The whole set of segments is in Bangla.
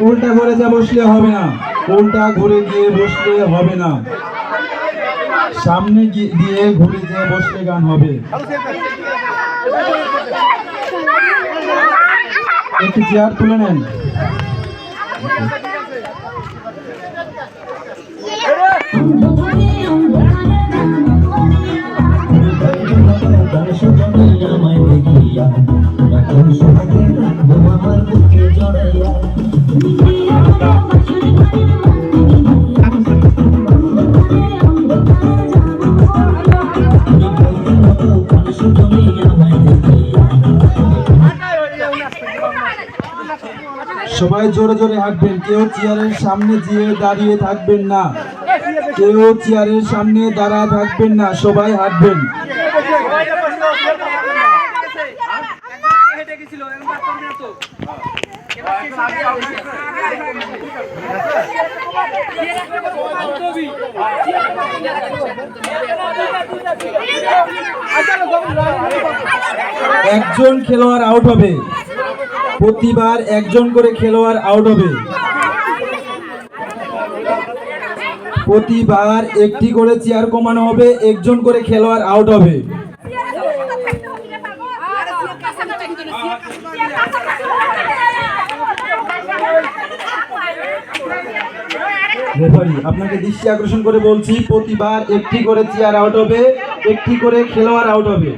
উল্টা ঘুরে যা বসলে হবে না। উল্টা ঘুরে গিয়ে বসলে হবে না। সামনে দিয়ে ঘুরে গিয়ে বসলে গান হবে। একটু চেয়ার তুলে নেন। সবাই জোরে জোরে হাঁটবেন। কেউ চেয়ারের সামনে গিয়ে দাঁড়িয়ে থাকবেন না। কেউ চেয়ারের সামনে দাঁড়ায় থাকবেন না। সবাই হাঁটবেন। একজন খেলোয়াড় আউট হবে। প্রতিবার একজন করে খেলোয়াড় আউট হবে। প্রতিবার একটি করে চেয়ার কমানো হবে, একজন করে খেলোয়াড় আউট হবে। রেফারি আপনাকে দৃষ্টি আকর্ষণ করে বলছি প্রতিবার একটি করে চেয়ার আউট হবে একটি করে খেলোয়াড় আউট হবে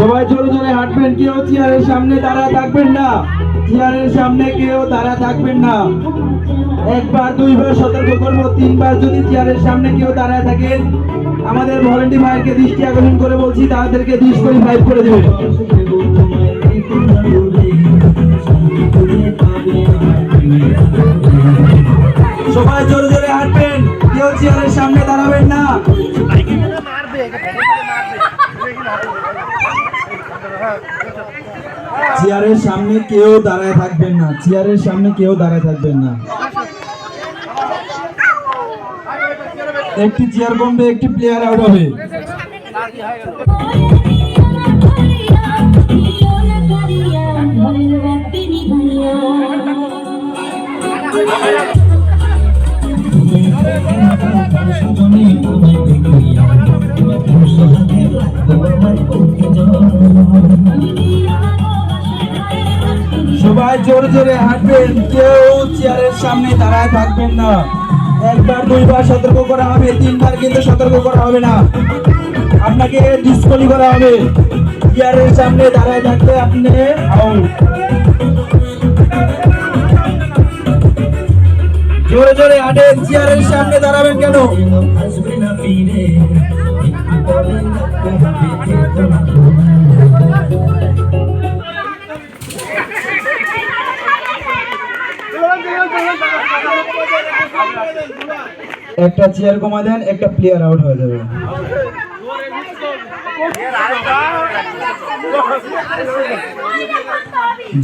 সবাই জোরে জোরে হাঁটবেন, কেউ চেয়ারের সামনে দাঁড়ায় থাকবেন না। চেয়ারের সামনে কেউ দাঁড়ায় থাকবেন না। একবার, দুইবার সতর্ক করব, তিনবার যদি চেয়ারের সামনে কেউ দাঁড়ায় থাকেন, আমাদের ভলেন্টি ভাইকে দৃষ্টি আকর্ষণ করে বলছি, তাদেরকে ডিসকোয়ালিফাই করে দেবেন। সবাই জোরে জোরে হাঁটবেন, কেউ চেয়ারের সামনে দাঁড়াবেন না। চেয়ারের সামনে কেউ দাঁড়ায় থাকবেন না। চেয়ারের সামনে কেউ দাঁড়ায় থাকবেন না। একটি চেয়ার কমবে একটি প্লেয়ার আউট হবে। সবাই জোরে জোরে হাঁটবেন। কেউ চেয়ারের সামনে দাঁড়ায় থাকবেন না। একবার, দুইবার সতর্ক করা হবে, তিনবার কিন্তু সতর্ক করা হবে না। আপনাকে ডিসকলি করা হবে। চেয়ারের সামনে দাঁড়ায় থাকলে আপনি জোরে জোরে হাঁটেন, চেয়ারের সামনে দাঁড়াবেন কেন? একটা চেয়ার কমা দেন, একটা প্লেয়ার আউট হয়ে যাবে।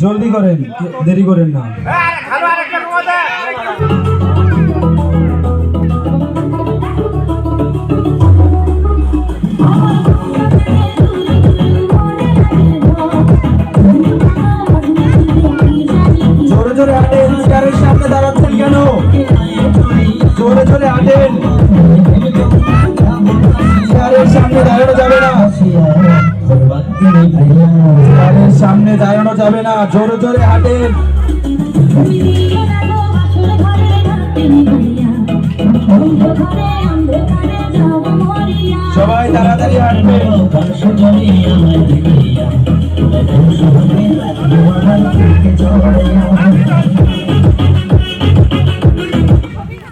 জলদি করেন, দেরি করেন না। জোরে জোরে হাঁটেন যাবে না জোরে জোরে হাঁটেন সবাই তাড়াতাড়ি হাঁটবে